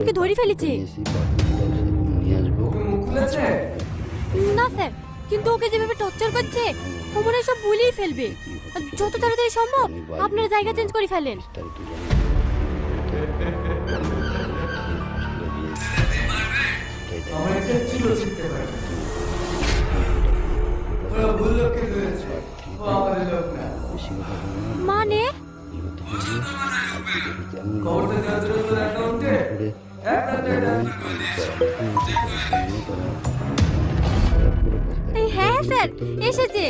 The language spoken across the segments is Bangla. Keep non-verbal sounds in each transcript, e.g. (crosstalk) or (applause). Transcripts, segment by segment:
ওকে ধরে ফেলেছে। না, স্যার, কিন্তু ওকে যেভাবে টর্চার করছে ও মনে সব ভুলিয়ে ফেলবে। যত তাড়াতাড়ি সম্ভব আপনার জায়গা চেঞ্জ করে ফেলেন। মানে? খবরটা দেওয়ার জন্য অ্যাকাউন্টে হ্যাঁ স্যার এসেছে।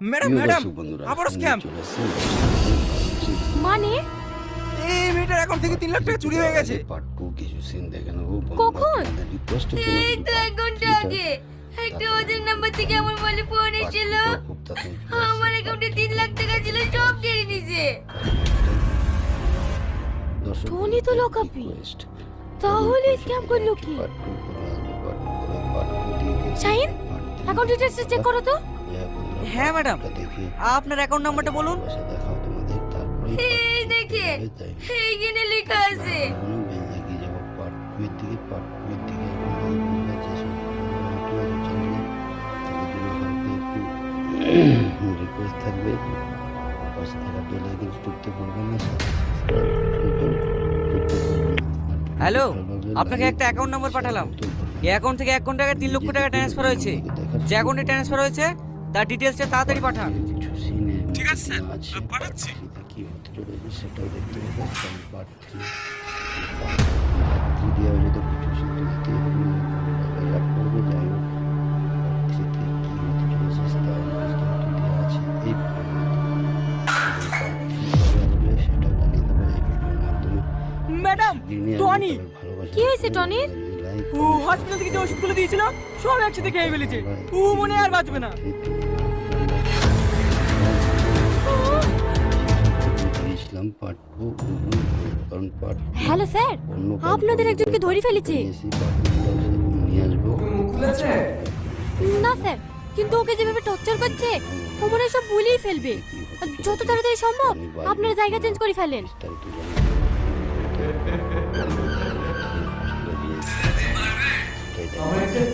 ম্যাডাম ম্যাডাম স্ক্যাম মানে? এই মেয়েটার অ্যাকাউন্ট থেকে তিন লাখ টাকা চুরি হয়ে গেছে। পার্ট কিছু সিন দেখে নেব কখন? রিকোয়েস্ট তো এক ঘণ্টা আগে। একটা ওদের নাম্বার থেকে আমার মোবাইলে ফোন এসেছিল আমার অ্যাকাউন্টে তিন লাখ টাকা ছিল সব কেড়ে নিছে। টনি তো লোকাপি। তাহলে স্ক্যাম করল কি? শাহিন অ্যাকাউন্ট ডিটেলস চেক করো তো। হ্যাঁ ম্যাডাম আপনার অ্যাকাউন্ট নাম্বারটা বলুন। এই দেখেন এইখানে লেখা আছে। দিকে পার্ট দিকে রিকোয়েস্ট থাকবে। পাশে থাকা ভুলবেন না। হ্যালো আপনাকে একটা অ্যাকাউন্ট নম্বর পাঠালাম এই অ্যাকাউন্ট থেকে এক কোটি টাকা তিন লক্ষ টাকা ট্রান্সফার হয়েছে যে অ্যাকাউন্টে ট্রান্সফার হয়েছে তার ডিটেলসটা তাড়াতাড়ি পাঠান ঠিক আছে, স্যার। পাঠাচ্ছি। কি হতে চলেছে সেটাও দেখতে হবে টনি কি হয়েছে টনির? লাইক ও হসপিটাল থেকে যে ওষুধগুলো দিয়েছিল সব একসাথে খেয়ে ফেলেছে। ও মনে আর বাঁচবে না। হ্যালো স্যার আপনাদের একজনকে ধরে ফেলেছে। না স্যার কিন্তু ওকে যেভাবে টর্চার করছে ও মনে সব ভুলিয়ে ফেলবে। যত তাড়াতাড়ি সম্ভব আপনার জায়গা চেঞ্জ করে ফেলেন।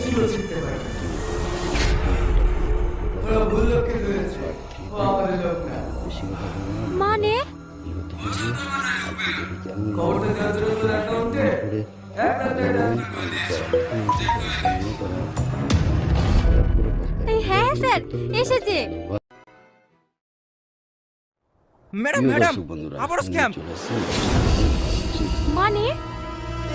ছিল শিখতে পারে ওরা ভুল লোককে ধরেছে ও আমাদের লোক না মানে? খবরটা দেওয়ার জন্য তোর অ্যাকাউন্টে একটা টাকা হ্যাঁ স্যার এসেছে। ম্যাডাম ম্যাডাম আবারও স্ক্যাম। মানে?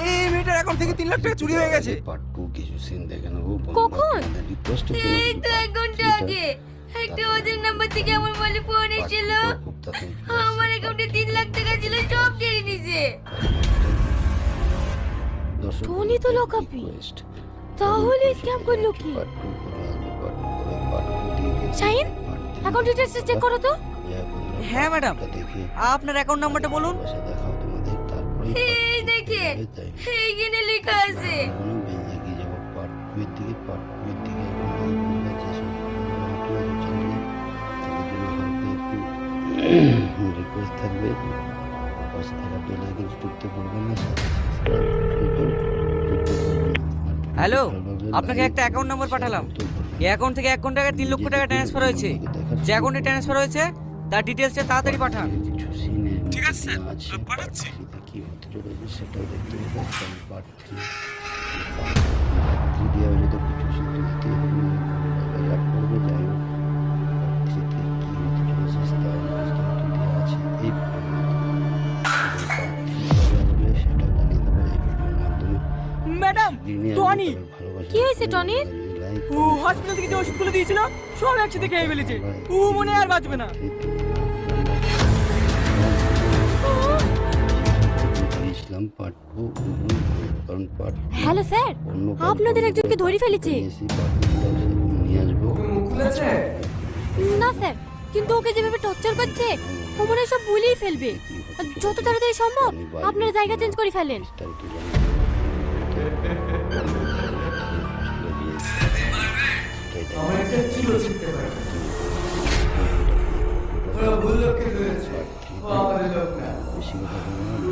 এই মেয়েটার অ্যাকাউন্ট থেকে তিন লাখ টাকা চুরি হয়ে গেছে। পার্ট টু কিছু সিন দেখে নেব কখন? রিকোয়েস্ট এই তো এক ঘণ্টা আগে। একটা ওদের নাম্বার থেকে আমার মোবাইলে ফোন এসেছিল। আমার অ্যাকাউন্টে তিন লাখ টাকা ছিল সব কেড়ে নিছে। টনি তো লোকাপি। তাহলে স্ক্যাম করল কি? শাহিন অ্যাকাউন্ট ডিটেলস চেক করো তো। হ্যাঁ ম্যাডাম আপনার অ্যাকাউন্ট নাম্বারটা বলুন। এই দেখেন এইখানে লেখা আছে বেঞ্জাকি যাব পার্ট টু এর দিকে পার্ট দিকে রিকোয়েস্ট থাকবে পাশে থাকা বেল আইকন টিপতে ভুলবেন না হ্যালো আপনাকে একটা অ্যাকাউন্ট নম্বর পাঠালাম এই অ্যাকাউন্ট থেকে এক ঘণ্টা আগে তিন লক্ষ টাকা ট্রান্সফার হয়েছে যে অ্যাকাউন্টে ট্রান্সফার হয়েছে তার ডিটেলসটা তাড়াতাড়ি পাঠান ঠিক আছে, স্যার। পাঠাচ্ছি। কি হতে চলেছে সেটাও দেখতে হবে। পার্ট থ্রি থ্রি দিয়ে হয়তো কিছু সিনে দিতে লাভ করবে যাই হোক পার্ট থ্রিতে কি হতে চলেছে তার বিস্তারিত দেওয়া আছে। এই সেটাও জানিয়ে দেবো এই ভিডিওর মাধ্যমে। ম্যাডাম টনি কি হয়েছে টনির? ও হসপিটাল থেকে যে ওষুধগুলো দিয়েছিল সব একসাথে খেয়ে ফেলেছে। ও মনে আর বাঁচবে না। ইসলাম পার্ট টু কারণ পার্ট হ্যালো স্যার আপনাদের একজনকে ধরে ফেলেছে। নিয়ে আসব। না স্যার কিন্তু ওকে যেভাবে টর্চার করছে ও মনে সব ভুলিয়ে ফেলবে। যত তাড়াতাড়ি সম্ভব আপনার জায়গা চেঞ্জ করে ফেলেন।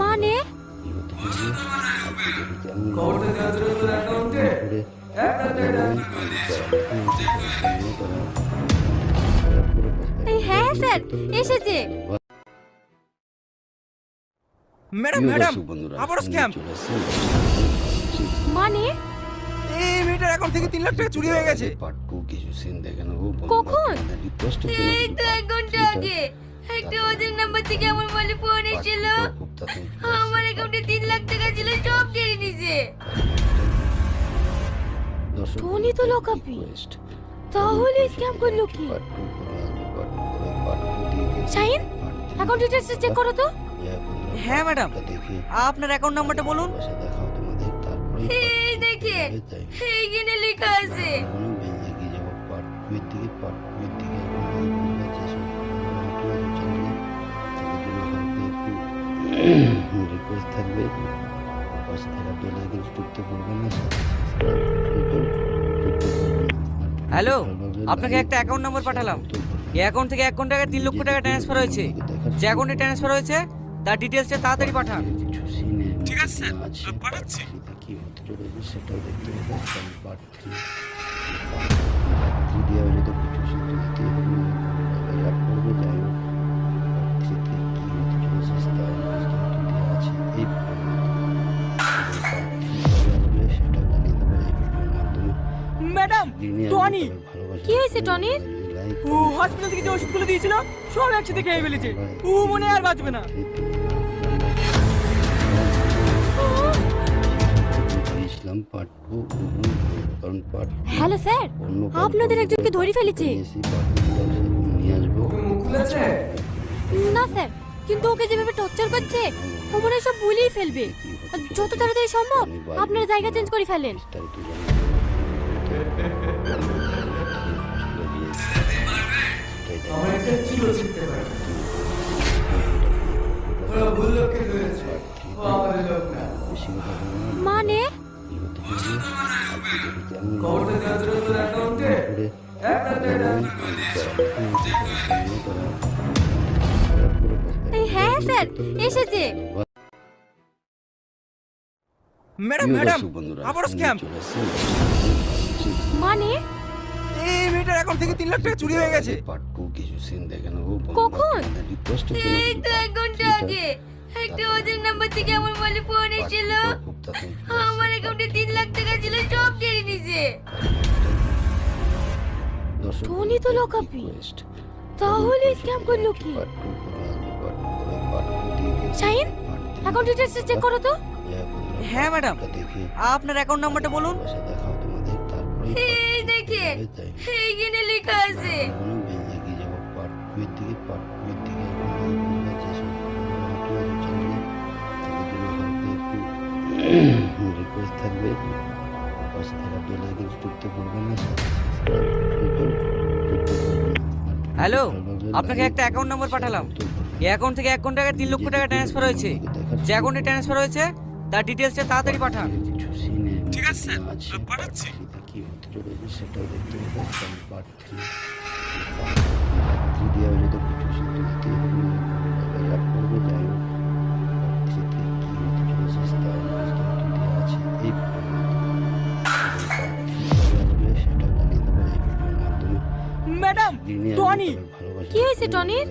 মানে? হ্যাঁ স্যার এসেছে। ম্যাডাম ম্যাডাম আবারও স্ক্যাম মানে? এই মেয়েটার অ্যাকাউন্ট থেকে তিন লাখ টাকা চুরি হয়ে গেছে। পার্ট টু কিছু সিন দেখে নেব। কখন? এই তো এক ঘণ্টা আগে। একটা ওদের নাম্বার থেকে আমার মোবাইলে ফোন এসেছিল। আমার অ্যাকাউন্টে তিন লাখ টাকা ছিল সব কেড়ে নিছে। টনি তো লোকাপি। তাহলে স্ক্যাম করল কি? শাহিন অ্যাকাউন্ট ডিটেলস চেক করো তো। হ্যাঁ, ম্যাডাম। আপনার অ্যাকাউন্ট নাম্বারটা বলুন। এই দেখে এইখানে লেখা আছে। পার্ট দিকে পার্ট দিকে। রিকোয়েস্ট থাকবে পাশে থাকা বেল আইকন টিপতে ভুলবেন না হ্যালো, আপনাকে একটা অ্যাকাউন্ট number পাঠালাম। এই অ্যাকাউন্ট থেকে এক কোটি টাকা তিন লক্ষ টাকা ট্রান্সফার হয়েছে। যে অ্যাকাউন্টে ট্রান্সফার হয়েছে তার ডিটেলসটা তাড়াতাড়ি পাঠান। ঠিক আছে, স্যার, পাঠাচ্ছি। কি হতে চলেছে সেটাও দেখতে হবে। Part three part three Tony! কি হয়েছে টনির? লাইক ও হসপিটাল থেকে যে ওষুধগুলো দিয়েছিল সব একসাথে খেয়ে ফেলেছে। ও মনে আর বাঁচবে না। হ্যালো স্যার আপনাদের একজনকে ধরে ফেলেছে। না স্যার কিন্তু ওকে যেভাবে টর্চার করছে ও মনে সব ভুলিয়ে ফেলবে। যত তাড়াতাড়ি সম্ভব আপনার জায়গা চেঞ্জ করে ফেলেন। আমার একটা ছিল শিখতে পারে ওরা ভুল লোককে ধরেছে ও আমাদের লোক না বেশি কথা বলব না মানে বিরতি করবে আর কি দেখি কেমন খবরটা দেওয়ার জন্য তোর অ্যাকাউন্টে এক লাখ টাকা হ্যাঁ স্যার এসেছে ম্যাডাম ম্যাডাম আবারও স্ক্যাম মানে? এই মেয়েটার অ্যাকাউন্ট থেকে তিন লাখ টাকা চুরি হয়ে গেছে। পার্ট কিছু সিন দেখে নেব কখন? এই তো এক ঘণ্টা আগে। একটা ওদের নাম্বার থেকে আমার মোবাইলে ফোন এসেছিল। আমার অ্যাকাউন্টে তিন লাখ টাকা ছিল সব কেড়ে নিছে। টনি তো লোকাপি। তাহলে স্ক্যাম করল কি? শাহিন অ্যাকাউন্ট ডিটেলস চেক করো তো। হ্যাঁ, ম্যাডাম। আপনার অ্যাকাউন্ট নাম্বারটা বলুন। এই দেখে এইখানে লেখা আছে। হ্যালো, আপনাকে একটা অ্যাকাউন্ট নম্বর পাঠালাম। এই অ্যাকাউন্ট থেকে এক টাকা তিন লক্ষ টাকা ট্রান্সফার হয়েছে। যে অ্যাকাউন্টে ট্রান্সফার হয়েছে তার ডিটেলসটা তাড়াতাড়ি পাঠান। ঠিক আছে, স্যার, পাঠাচ্ছি। কি হতে চলেছে সেটাও দেখতে হবে পার্ট থ্রি পার্ট থ্রি দেওয়া হলে তো কিছু সত্যি দিতে অ্যাড করবে যাই হোক পার্ট থ্রিতে কি হতে চলেছে তার বিস্তারিত দেওয়া আছে এই পার্ট থ্রি আসবে সেটাও জানিয়ে দেবো এই ভিডিওর মাধ্যমে ম্যাডাম টনি কি হয়েছে টনির?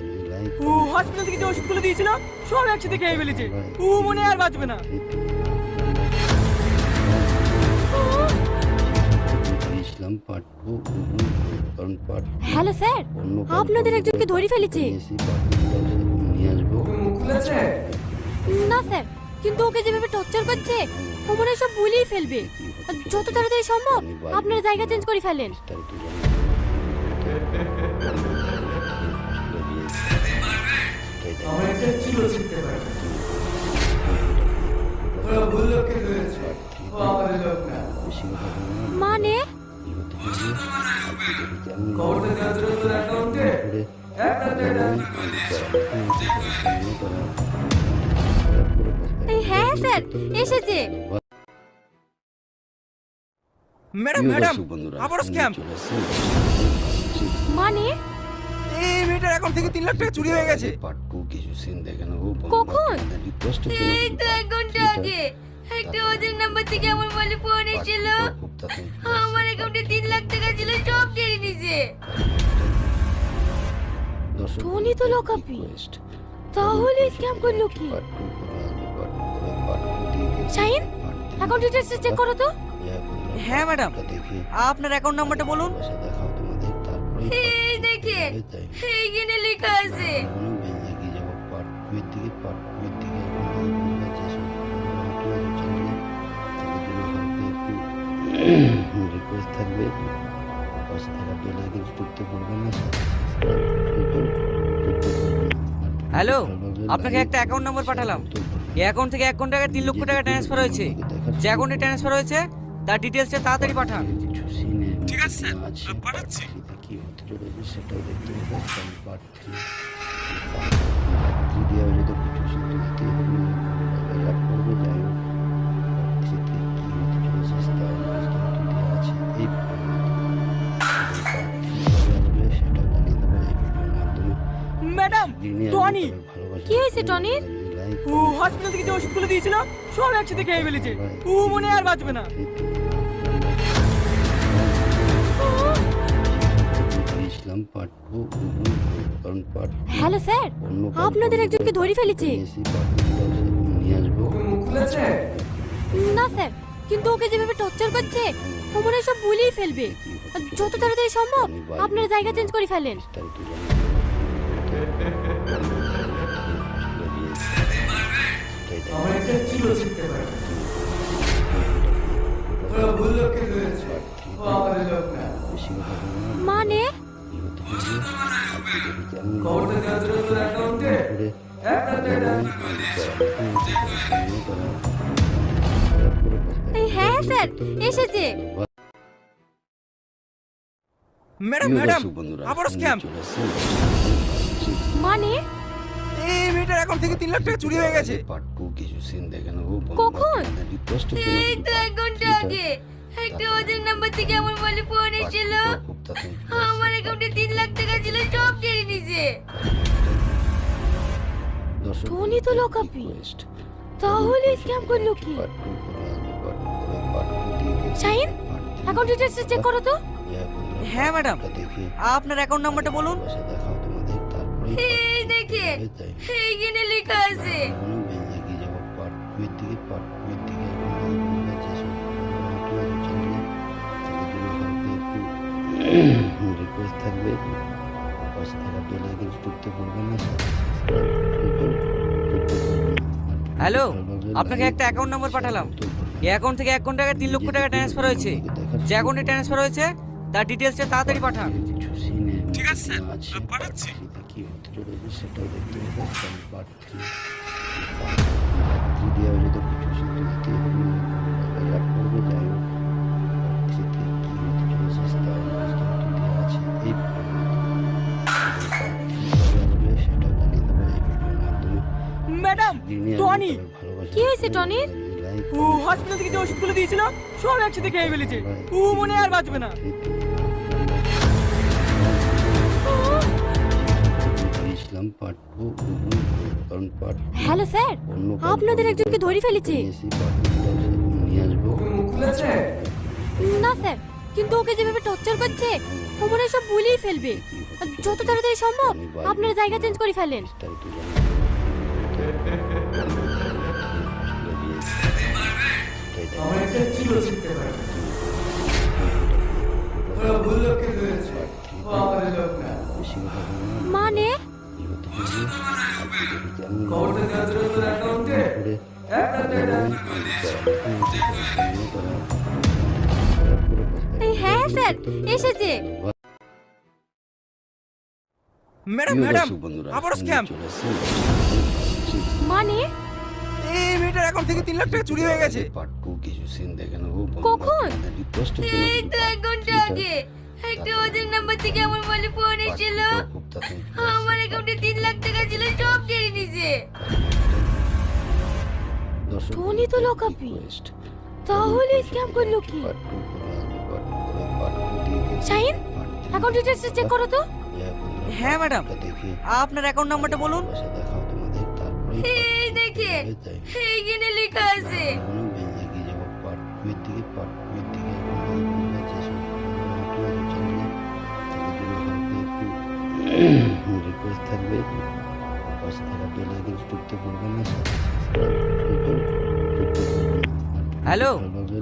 ও হসপিটাল থেকে যে ওষুধগুলো দিয়েছিল সব একসাথে খেয়ে ফেলেছে ও মনে আর বাঁচবে না পার্ট টু কারণ পার্ট হ্যালো স্যার আপনাদের একজনকে ধরে ফেলেছে। নিয়ে আসব। না স্যার কিন্তু ওকে যেভাবে টর্চার করছে ও মনে সব ভুলিয়ে ফেলবে। যত তাড়াতাড়ি সম্ভব আপনার জায়গা চেঞ্জ করে ফেলেন। মানে? হ্যাঁ স্যার এসেছে। ম্যাডাম ম্যাডাম আবারও স্ক্যাম মানে? এই মেয়েটার অ্যাকাউন্ট অ্যাকাউন্ট থেকে তিন লাখ টাকা চুরি হয়ে গেছে। পার্ট টু কিছু সিন দেখে নেব। কখন? এই তো এক ঘণ্টা আগে। একটা ওদের নাম্বার থেকে আমার মোবাইলে ফোন এসেছিল। আমার অ্যাকাউন্টে তিন লাখ টাকা ছিল সব কেড়ে নিছে টনি তো লোকাপি তাহলে স্ক্যাম করল কি? শাহিন অ্যাকাউন্ট ডিটেলস চেক করো তো। হ্যাঁ, ম্যাডাম। আপনার অ্যাকাউন্ট নাম্বারটা বলুন। এই দেখেন এইখানে লেখা আছে। রিকোয়েস্ট থাকবে পাশে থাকা বেল আইকন টিপতে পারবেন না হ্যালো আপনাকে একটা অ্যাকাউন্ট নম্বর পাঠালাম। এই অ্যাকাউন্ট থেকে এক কোটি টাকা তিন লক্ষ টাকা ট্রান্সফার হয়েছে। যে অ্যাকাউন্টে ট্রান্সফার হয়েছে তার ডিটেলসটা তাড়াতাড়ি পাঠান। ঠিক আছে, স্যার। পাঠাচ্ছি। কি হতে চলেছে সেটাও দেখতে হবে পার্ট থ্রি পার্ট থ্রি দেওয়া হলে তো টনি কি হয়েছে টনির? ও হসপিটাল থেকে যে ওষুধগুলো দিয়েছিল সব একসাথে খেয়ে ফেলেছে। ও মনে আর বাঁচবে না। ইসলাম কারণ হ্যালো স্যার আপনাদের একজনকে ধরে ফেলেছে। এসি নিয়ে আসব। ওকে মুখ খুলেছে না স্যার কিন্তু ওকে যেভাবে টর্চার করছে ও মনে সব ভুলেই ফেলবে। যত তাড়াতাড়ি সম্ভব আপনারা জায়গা চেঞ্জ করে ফেলেন। একটা চিলো শিখতে পারে ভুল লোককে ধরেছে ও আমাদের লোক না। মানে? খবরটা দেওয়ার জন্য তোর অ্যাকাউন্টে হ্যাঁ স্যার এসেছে। ম্যাডাম ম্যাডাম আবারও স্ক্যাম মানে? এই মেয়েটার অ্যাকাউন্ট থেকে তিন লাখ টাকা চুরি হয়ে গেছে। পার্ট টু কিছু সিন দেখে নেব কখন? রিকোয়েস্ট এই তো এক ঘণ্টা আগে। একটা ওদের নাম্বার থেকে আমার মোবাইলে ফোন এসেছিল। আমার অ্যাকাউন্টে তিন লাখ টাকা ছিল সব কেড়ে নিছে। টনি তো লোকাপি। তাহলে স্ক্যাম করল কি? শাহিন অ্যাকাউন্ট ডিটেলস চেক করো তো। হ্যাঁ, ম্যাডাম। আপনার অ্যাকাউন্ট নাম্বারটা বলুন। এই দেখেন এইখানে লেখা আছে। দিকে দিকে রিকোয়েস্ট (clears throat) থাকবে। পাশে থাকা বেল আইকন টিপতে না। হ্যালো আপনাকে একটা অ্যাকাউন্ট নম্বর পাঠালাম। এই অ্যাকাউন্ট থেকে এক কোটি টাকা তিন লক্ষ টাকা ট্রান্সফার হয়েছে। যে অ্যাকাউন্টে ট্রান্সফার হয়েছে তার ডিটেলসটা তাড়াতাড়ি পাঠান। ঠিক আছে, স্যার। পাঠাচ্ছি। পার্ট থ্রিতে কি হতে চলেছে সেটাও দেখতে পার্ট থ্রি পার্ট থ্রি দেওয়া হলে তো কিছু সিন তো দিতে হবে। লাভ করবে যাই হোক পার্ট থ্রিতে কি হতে চলেছে তার বিস্তারিত দেওয়া আছে। এই পার্ট থ্রি কবে আসবে সেটাও জানিয়ে দেবো। এই ভিডিওর মাধ্যমে ম্যাডাম টনি কি হয়েছে টনির? ও হসপিটাল থেকে যে ওষুধগুলো দিয়েছিল সব একসাথে খেয়ে ফেলেছে। ও মনে আর বাঁচবে না। ইসলাম পার্ট টু কারণ পার্ট হ্যালো স্যার আপনাদের একজনকে ধরে ফেলেছে। নিয়ে আসব। না স্যার কিন্তু ওকে যেভাবে টর্চার করছে ও মনে সব ভুলেই ফেলবে। যত তাড়াতাড়ি সম্ভব আপনারা জায়গা চেঞ্জ করে ফেলেন। মানে? হ্যাঁ স্যার এসেছে। ম্যাডাম ম্যাডাম আবারও স্ক্যাম মানে? এই মেয়েটার অ্যাকাউন্ট থেকে তিন লাখ টাকা চুরি হয়ে গেছে। পার্ট টু কিছু সিন দেখে নেব। কখন? রিকোয়েস্ট এই তো এক ঘণ্টা আগে। একটা ওদের নাম্বার থেকে আমার মোবাইলে ফোন এসেছিল। আমার অ্যাকাউন্টে তিন লাখ টাকা ছিল সব কেড়ে নিছে। টনি তো লোকাপি। তাহলে স্ক্যাম করল কি? শাহিন অ্যাকাউন্ট ডিটেলস চেক করো তো। হ্যাঁ, ম্যাডাম। আপনার অ্যাকাউন্ট নাম্বারটা বলুন। এই দেখেন এইখানে লেখা আছে। দিকে রিকোয়েস্ট থাকবে পাশে থাকা বেল আইকন টিপতে ভুলবেন না সাবস্ক্রাইব করবেন না। হ্যালো,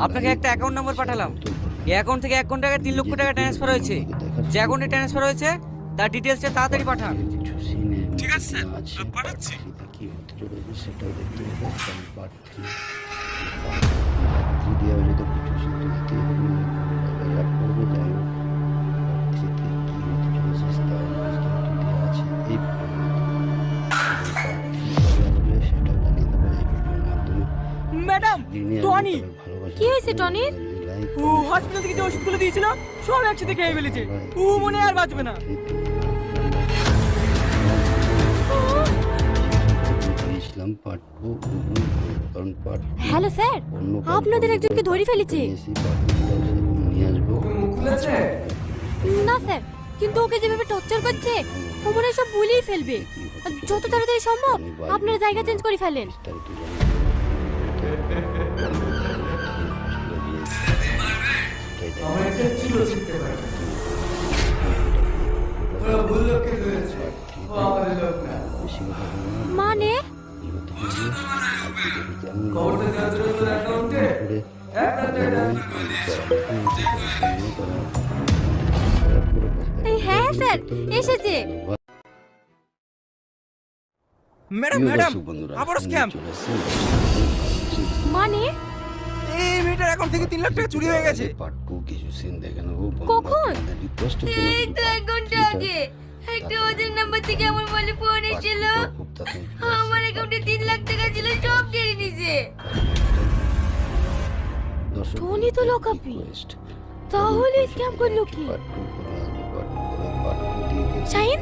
আপনাকে একটা অ্যাকাউন্ট নাম্বার পাঠালাম। এই অ্যাকাউন্ট থেকে অ্যাকাউন্ট টাকা তিন লক্ষ টাকা ট্রান্সফার হয়েছে যে অ্যাকাউন্টে ট্রান্সফার হয়েছে তার ডিটেলসটা তাড়াতাড়ি পাঠান ঠিক আছে, স্যার। পাঠাচ্ছি। কি হতে চলেছে সেটাও দেখতে হবে পার্ট থ্রি পার্ট থ্রি দেওয়া টনি কি হয়েছে টনির? ও হসপিটাল থেকে যে ওষুধগুলো দিয়েছিল সব একসাথে খেয়ে ফেলেছে। ও মনে আর বাঁচবে না। হ্যালো স্যার আপনাদের একজনকে ধরে ফেলেছে। না স্যার কিন্তু ওকে যেভাবে টর্চার করছে ও মনে সব ভুলিয়ে ফেলবে। আর যত তাড়াতাড়ি সম্ভব আপনারা জায়গা চেঞ্জ করে ফেলেন। মানে? হ্যাঁ স্যার এসেছে। ম্যাডাম ম্যাডাম আবারও স্ক্যাম। মানে? এই মেয়েটার অ্যাকাউন্ট থেকে তিন লাখ টাকা চুরি হয়ে গেছে। পার্ট টু কিছু সিন দেখে নেব কখন? রিকোয়েস্টের এই তো এক ঘণ্টা আগে। একটা ওদের নাম্বার থেকে আমার বলে ফোন এসেছিল। আমার অ্যাকাউন্টে তিন লাখ টাকা ছিল সব কেড়ে নিছে। টনি তো লোকাপি। তাহলে স্ক্যাম করল কি? শাহিন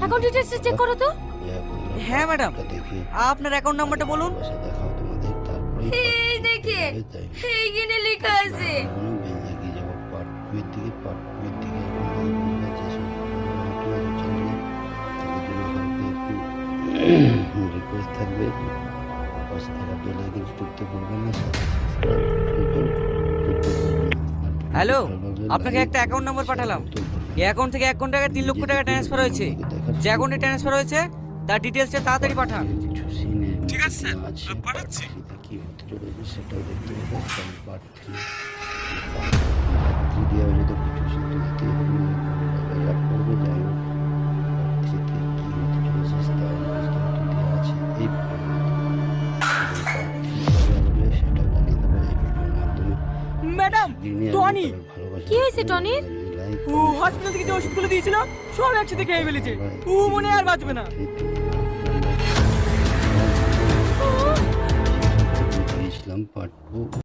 অ্যাকাউন্ট ডিটেলস চেক করো তো। হ্যাঁ, ম্যাডাম। আপনার অ্যাকাউন্ট নাম্বারটা বলুন। লেখা আছে হ্যালো, আপনাকে একটা অ্যাকাউন্ট নাম্বার পাঠালাম। এই অ্যাকাউন্ট থেকে অ্যাকাউন্ট টাকা তিন লক্ষ টাকা ট্রান্সফার হয়েছে যে অ্যাকাউন্টে ট্রান্সফার হয়েছে তার ডিটেলসটা তাড়াতাড়ি পাঠান। ঠিক আছে, স্যার। পাঠাচ্ছি। কি হতে চলেছে সেটাও দেখতে হবে। কারণ পার্ট থ্রি পার্ট থ্রি দেওয়া হলে কিছু সিদ্ধ দিতে হবে এবারে আপ করবে যাই হোক পার্ট থ্রিতে কি হতে চলেছে তার বিস্তারিত দেওয়া আছে এই ভিডিওর মাধ্যমে পার্ট থ্রি দেওয়া হলে সেটাও জানিয়ে দেবো এই ভিডিওর মাধ্যমে। ম্যাডাম টনি কি হয়েছে টনির? ও হসপিটাল থেকে যে ওষুধগুলো দিয়েছিল সব একসাথে খেয়ে ফেলেছে। ও মনে আর বাঁচবে না। দিয়েছিলাম পার্ট টু